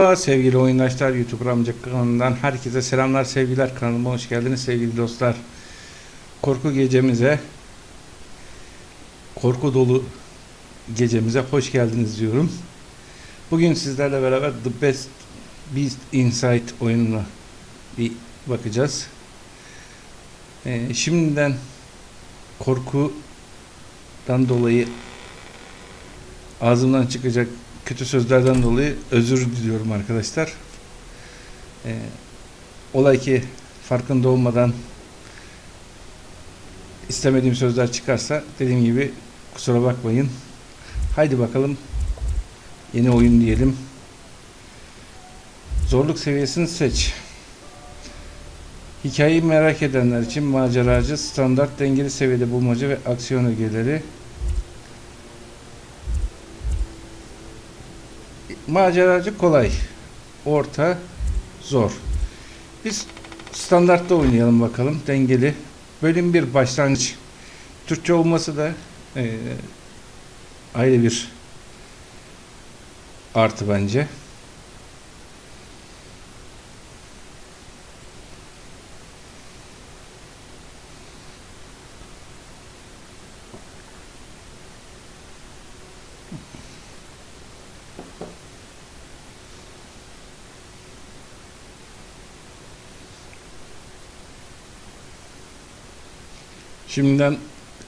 Merhaba sevgili oyundaşlar YouTube Amca kanalından herkese selamlar sevgiler kanalıma hoş geldiniz sevgili dostlar. Korku gecemize korku dolu gecemize hoş geldiniz diyorum. Bugün sizlerle beraber The Best Beast Inside oyununa bir bakacağız. Ee, şimdiden korkudan dolayı ağzımdan çıkacak kötü sözlerden dolayı özür diliyorum arkadaşlar. Ee, olay ki farkında olmadan istemediğim sözler çıkarsa dediğim gibi kusura bakmayın. Haydi bakalım yeni oyun diyelim. Zorluk seviyesini seç. Hikayeyi merak edenler için maceracı, standart, dengeli seviyede bulmaca ve aksiyon ögeleri Maceracı kolay. Orta zor. Biz standartta oynayalım bakalım. Dengeli. Bölüm bir başlangıç. Türkçe olması da e, ayrı bir artı bence. Şimdiden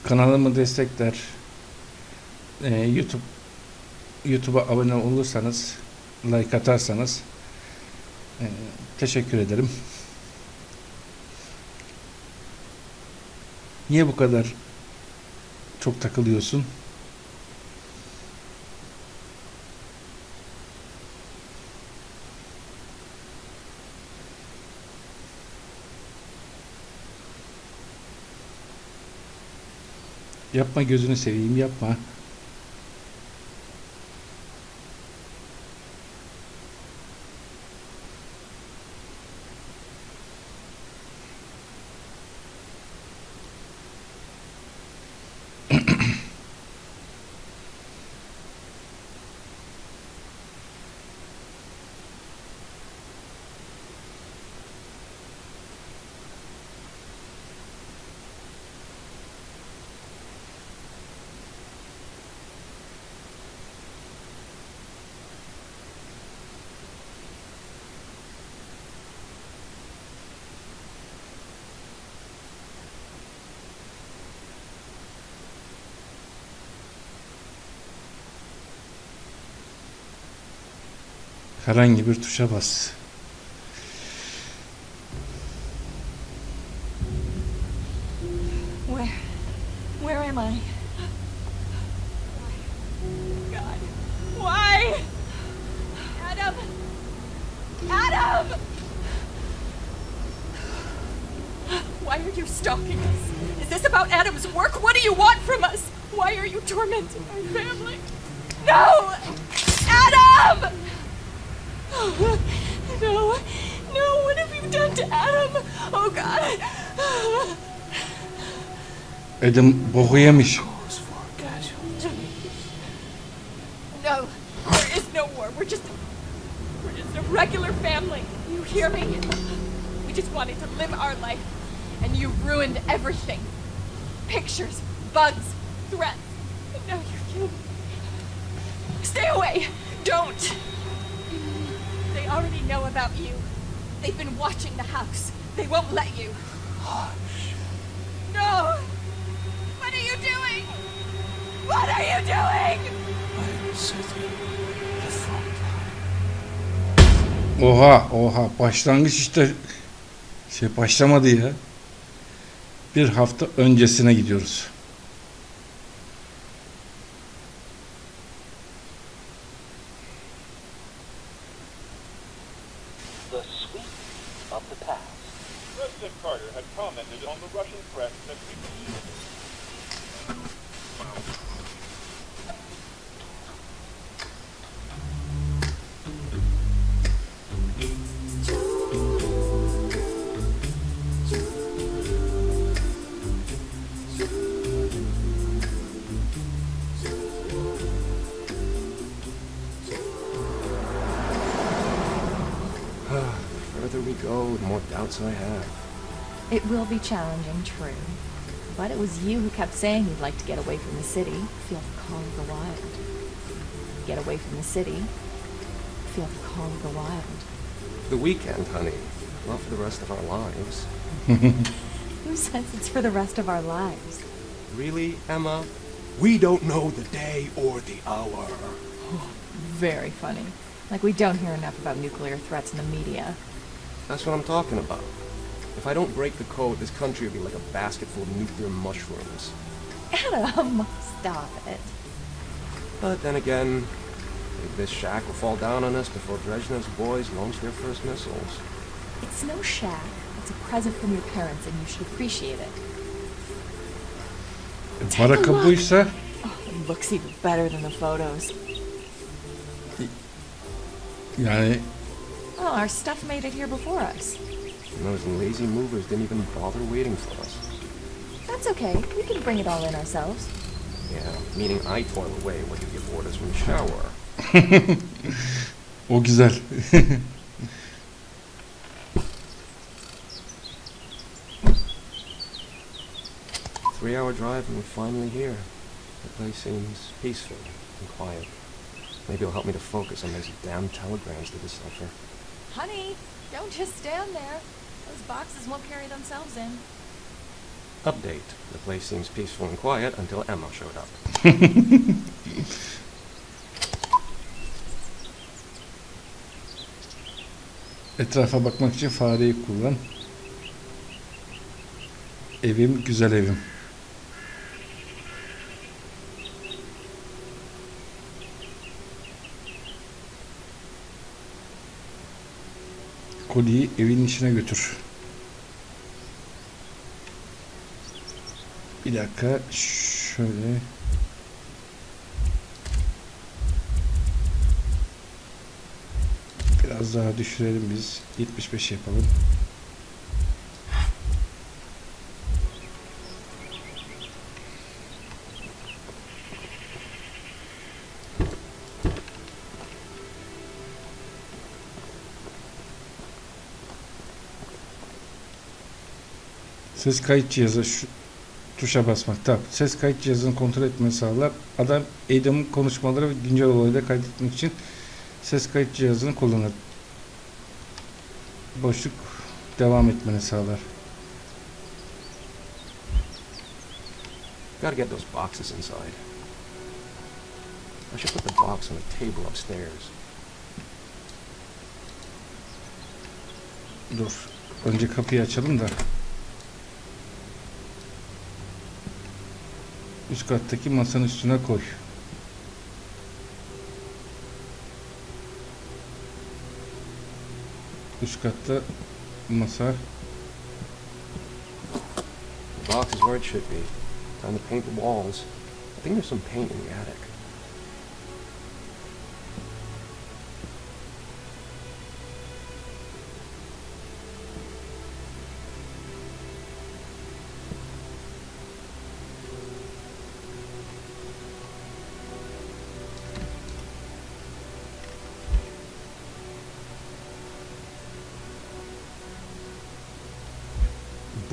kanalımı destekler. Ee, YouTube YouTube'a abone olursanız, like atarsanız e, teşekkür ederim. Niye bu kadar çok takılıyorsun? Yapma gözünü seveyim yapma. Herhangi bir tuşa bas. Where? Where am I? God. Why? Adam! Adam! Why are you stalking us? Is this about Adam's work? What do you want from us? Why are you tormenting our family? No! Adam! No! No! What have you done to Adam? Oh God! Adam boku yemiş. No, there is no war. We're just, we're just a regular family. You hear me? We just wanted to live our life, and you ruined everything. Pictures, bugs, threats. And now you kill me. Stay away! Don't! They already know about you. They've been watching the house. They won't let you. No! What are you doing? What are you doing? Oha oha başlangıç işte şey başlamadı ya. Bir hafta öncesine gidiyoruz. Chance I have. It will be challenging, true. But it was you who kept saying you'd like to get away from the city, feel the call of the wild. Get away from the city, feel the call of the wild. The weekend, honey. Not for the rest of our lives. Who says it's for the rest of our lives? Really, Emma? We don't know the day or the hour. Oh, very funny. Like we don't hear enough about nuclear threats in the media. That's what I'm talking about. If I don't break the code, this country will be like a basket full of nuclear mushrooms. Adam, stop it. But then again, this shack will fall down on us before Brezhnev's boys launch their first missiles. It's no shack. It's a present from your parents, and you should appreciate it. E, Baraka buysa It looks even better than the photos. yani Oh, our stuff made it here before us. And those lazy movers didn't even bother waiting for us. That's okay. We can bring it all in ourselves. Yeah, meaning I toil away while you give orders from the shower. o güzel. Three hour drive and we're finally here. The place seems peaceful and quiet. Maybe it'll help me to focus on those damn telegrams to decipher. Honey, don't just stand there. Those boxes won't carry themselves in. Update. The place seems peaceful and quiet until Emma showed up. Etrafa bakmak için fareyi kullan. Evim güzel evim. Kolyeyi evin içine götür. Bir dakika şöyle biraz daha düşürelim biz 75 yapalım. Ses kayıt cihazı şu tuşa basmak. Tamam. Ses kayıt cihazını kontrol etmeni sağlar. Adam Adam'ın konuşmaları ve güncel olayları kaydetmek için ses kayıt cihazını kullanır. Boşluk devam etmeni sağlar. Gotta get those boxes inside. I should put the box on the table upstairs. Dur. Önce kapıyı açalım da. Üst kattaki masanın üstüne koy. Üst katta masa. The box is where it should be. Time to paint the walls. I think there's some paint in the attic.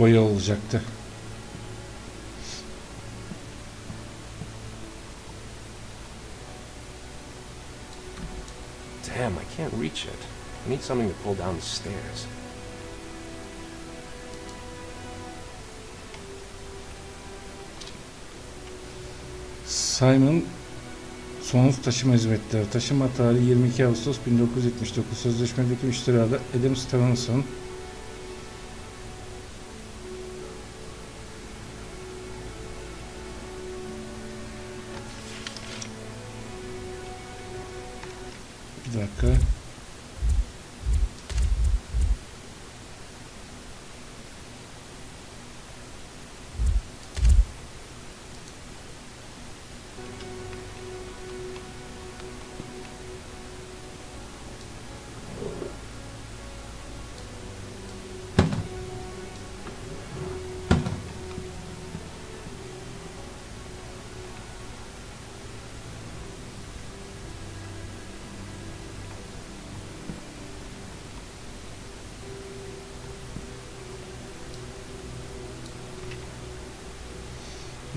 Boya olacaktı. Damn, I can't reach it. I need something to pull down the stairs. Simon Sonsuz Taşıma Hizmetleri Taşıma tarihi 22 Ağustos 1979 Sözleşmedeki müşteri adı Adam Stevenson Bir dakika.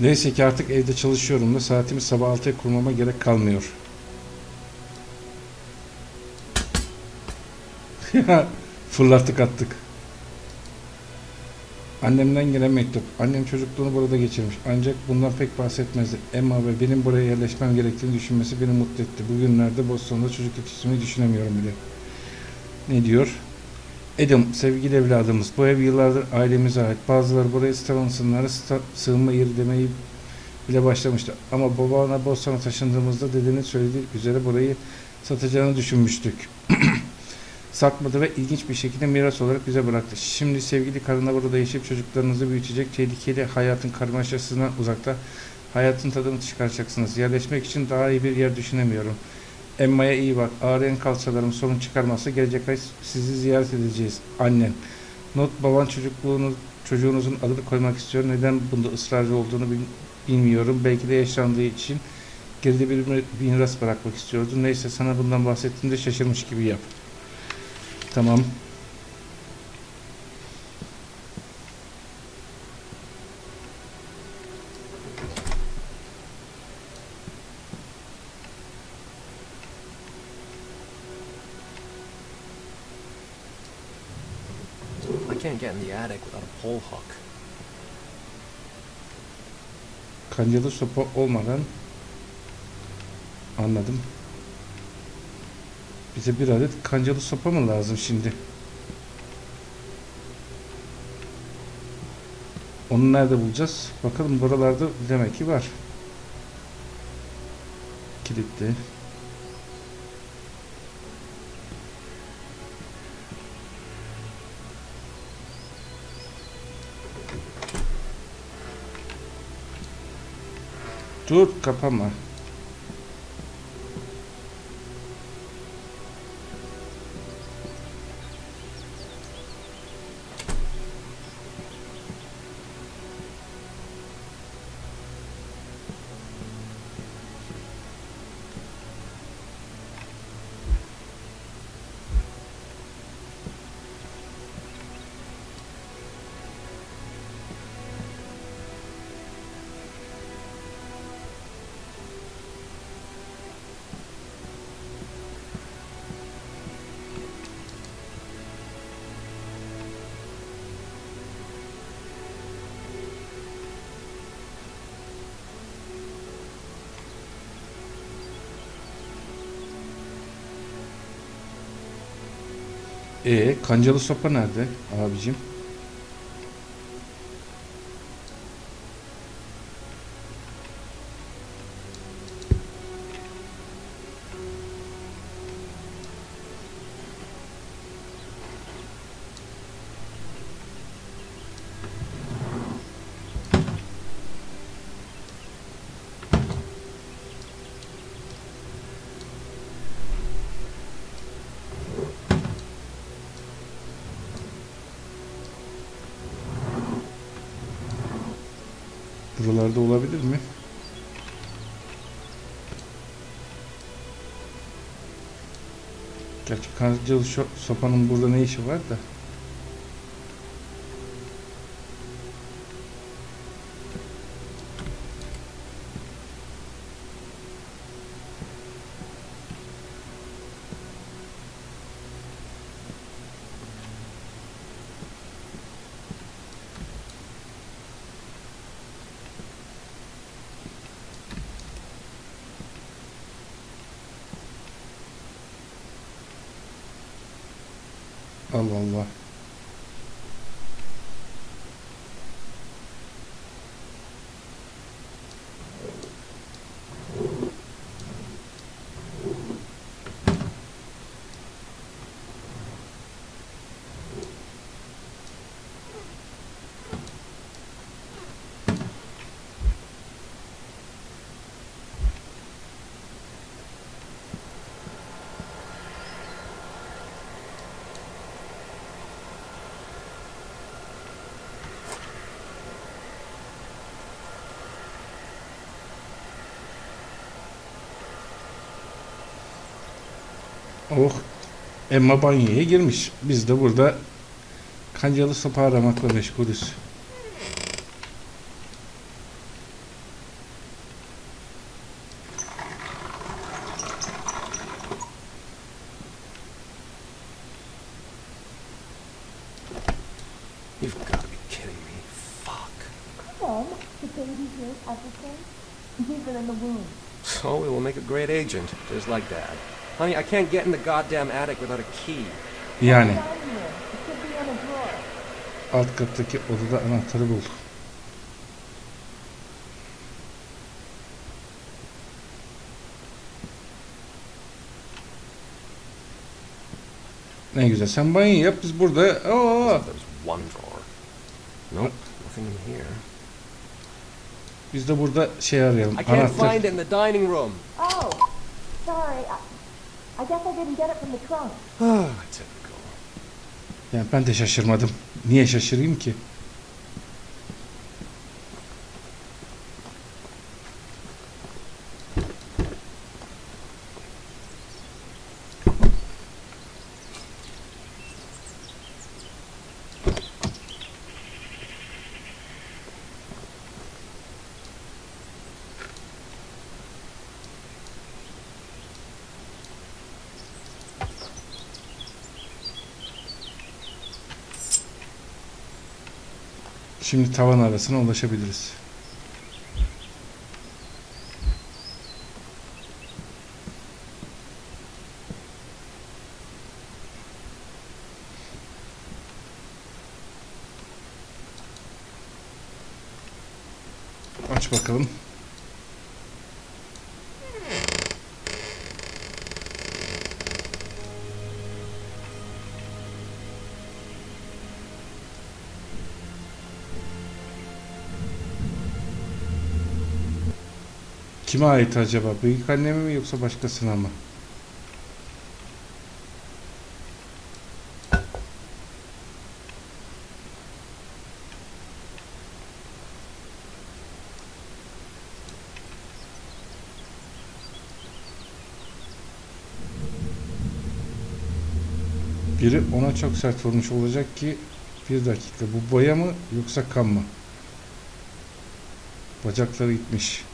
Neyse ki artık evde çalışıyorum da saatimi sabah 6'ya kurmama gerek kalmıyor. Fırlattık attık. Annemden gelen mektup. Annem çocukluğunu burada geçirmiş. Ancak bundan pek bahsetmezdi. Emma ve benim buraya yerleşmem gerektiğini düşünmesi beni mutlu etti. Bugünlerde Boston'da çocuk yetiştirmeyi düşünemiyorum bile. Ne diyor? Adam, sevgili evladımız, bu ev yıllardır ailemize ait. Bazıları buraya Stevenson'lara sta- sığınma yeri demeyi bile başlamıştı. Ama babana Boston'a taşındığımızda dedenin söylediği üzere burayı satacağını düşünmüştük. Satmadı ve ilginç bir şekilde miras olarak bize bıraktı. Şimdi sevgili karınla burada yaşayıp çocuklarınızı büyütecek tehlikeli hayatın karmaşasından uzakta hayatın tadını çıkaracaksınız. Yerleşmek için daha iyi bir yer düşünemiyorum. Emma'ya iyi bak. Ağrıyan kalçalarım sorun çıkarmazsa gelecek ay sizi ziyaret edeceğiz. Annen. Not baban çocukluğunu, çocuğunuzun adını koymak istiyor. Neden bunda ısrarcı olduğunu bil- bilmiyorum. Belki de yaşlandığı için geride bir mi- miras bırakmak istiyordu. Neyse sana bundan bahsettiğimde şaşırmış gibi yap. Tamam. I can't get in the attic without a pole hook. Kancalı sopa olmadan anladım. Bize bir adet kancalı sopa mı lazım şimdi? Onu nerede bulacağız? Bakalım buralarda demek ki var. Kilitli. Dur kapama. E kancalı sopa nerede abicim? Gerçi kancalı sopanın burada ne işi var da? Oh. Emma banyoya girmiş. Biz de burada kancalı sopa aramakla meşgulüz. Just like Dad. Honey, I can't get in the goddamn attic without a key. Yani alt kattaki odada anahtarı bul. Ne güzel. Sen banyo yap biz burada. Oo. As if there was one drawer. Nope, nothing in here. Biz de burada şey arayalım. I can't Anahtar. find it in the dining room. Oh, sorry. I, I guess I didn't get it from the trunk. Ah, typical. Yani ben de şaşırmadım. Niye şaşırayım ki? Şimdi tavan arasına ulaşabiliriz. Kime ait acaba? Büyük anneme mi yoksa başkasına mı? Biri ona çok sert vurmuş olacak ki bir dakika bu boya mı yoksa kan mı? Bacakları gitmiş.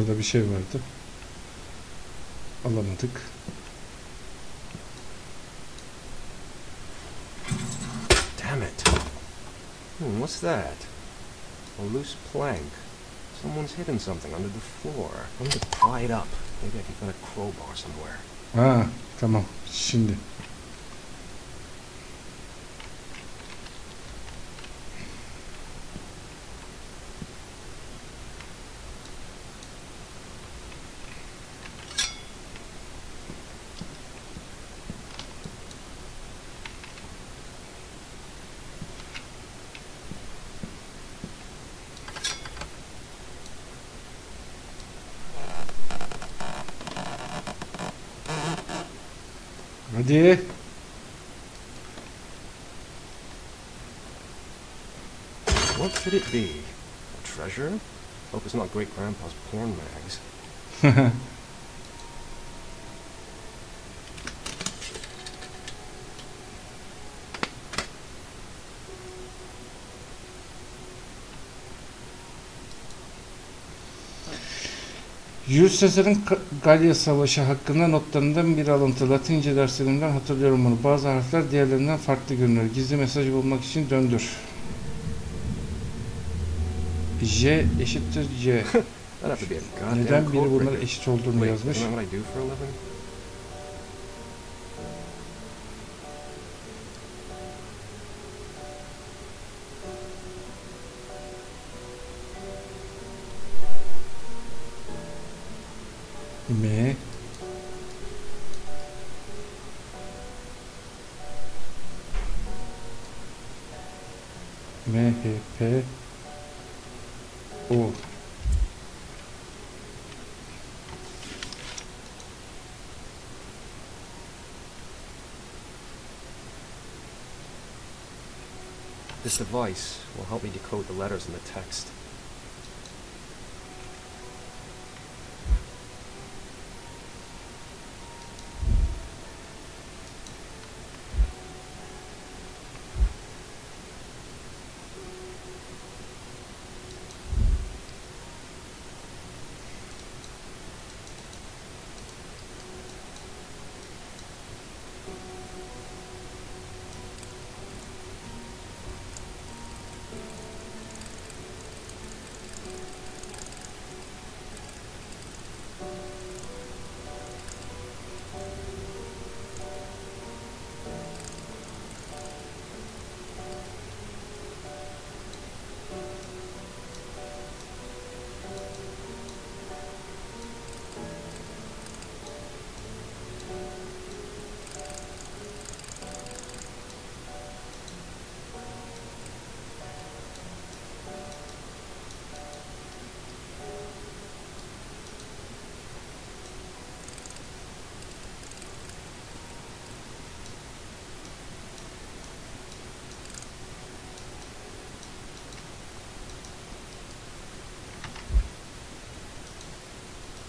Orada bir şey vardı. Alamadık. Damn it. Hmm, what's that? A loose plank. Someone's hidden something under the floor. I need to pry it up. Maybe I can find a crowbar somewhere. Ha tamam şimdi. Hadi. What could it be? A treasure? Hope it's not great grandpa's porn mags. Jules Caesar'ın Galya Savaşı hakkında notlarından bir alıntı. Latince derslerimden hatırlıyorum bunu. Bazı harfler diğerlerinden farklı görünür. Gizli mesajı bulmak için döndür. J eşittir C. Neden biri breaker. eşit olduğunu yazmış? me This device will help me decode the letters in the text.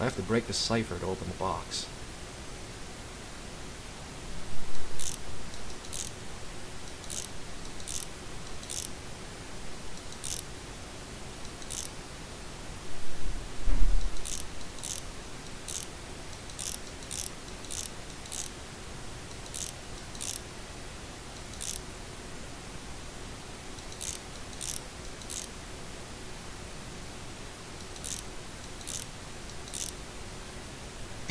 I have to break the cipher to open the box.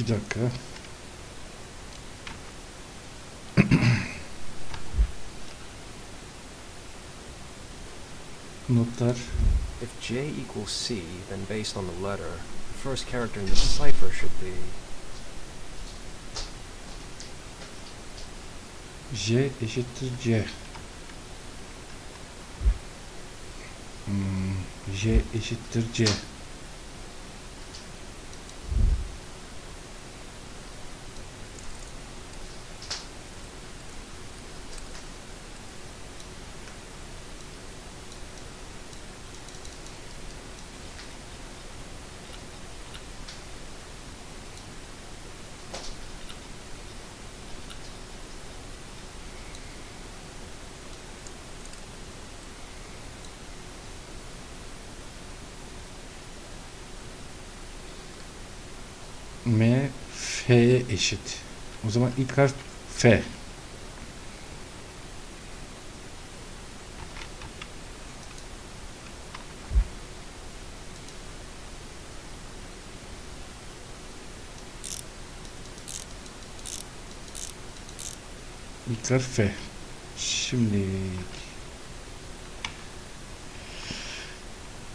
Bir dakika. Notlar. If J equals C, then based on the letter, the first character in the cipher should be... J eşittir C. Hmm, J eşittir C. M F'ye eşit. O zaman ilk harf F. İlk harf F. Şimdi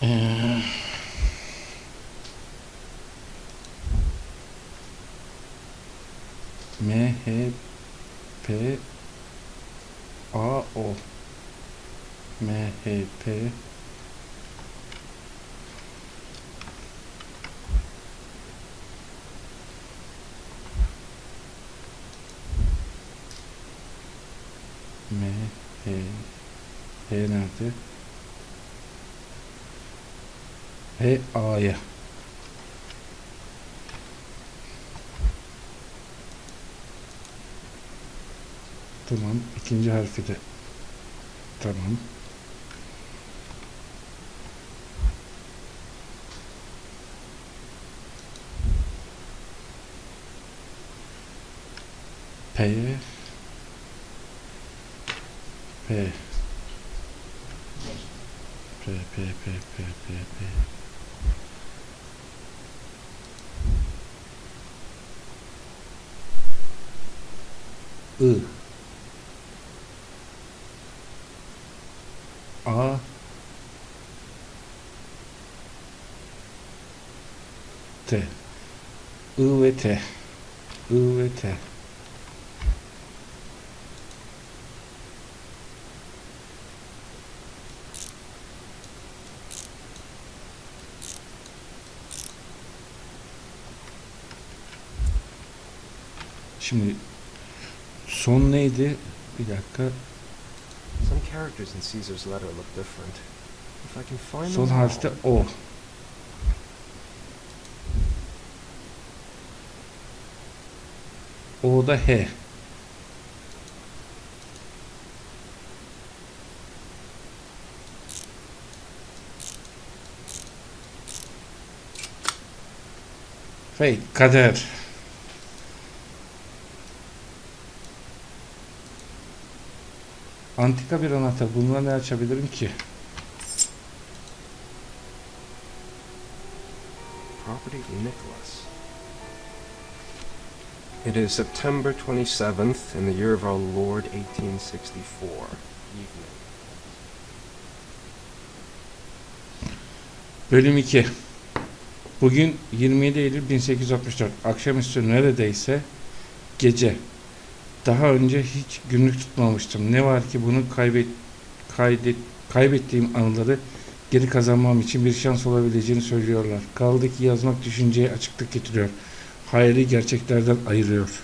Eee H MHP AO MHP M H H nerede? H A'ya Tamam. İkinci harfi de tamam. P'ye P P P P P P P I I ve T I ve T Şimdi son neydi? Bir dakika. Some characters in Caesar's letter look different. If I can find Son harfte O. O'da H. Fate, kader. Antika bir anahtar. Bununla ne açabilirim ki? Property Nicholas. It is September 27th in the year of our Lord 1864. Evening. Bölüm 2 Bugün 27 Eylül 1864 Akşamüstü neredeyse gece. Daha önce hiç günlük tutmamıştım. Ne var ki bunu kaybet, kaydet, kaybettiğim anıları geri kazanmam için bir şans olabileceğini söylüyorlar. Kaldı ki yazmak düşünceye açıklık getiriyor Hayali gerçeklerden ayırıyor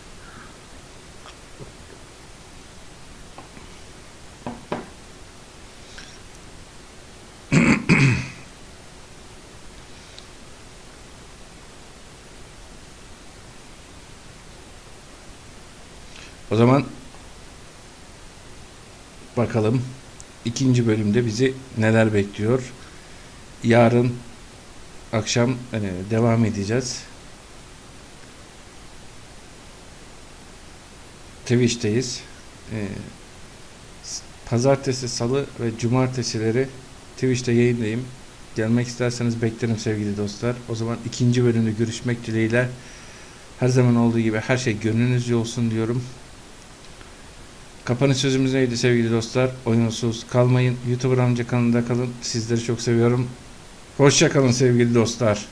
O zaman bakalım ikinci bölümde bizi neler bekliyor. Yarın akşam hani devam edeceğiz. Twitch'teyiz. Ee, pazartesi, salı ve cumartesileri Twitch'te yayındayım. Gelmek isterseniz beklerim sevgili dostlar. O zaman ikinci bölümde görüşmek dileğiyle. Her zaman olduğu gibi her şey gönlünüzce olsun diyorum. Kapanış sözümüz neydi sevgili dostlar? Oyunsuz kalmayın. YouTuber amca kanalında kalın. Sizleri çok seviyorum. Hoşça kalın sevgili dostlar.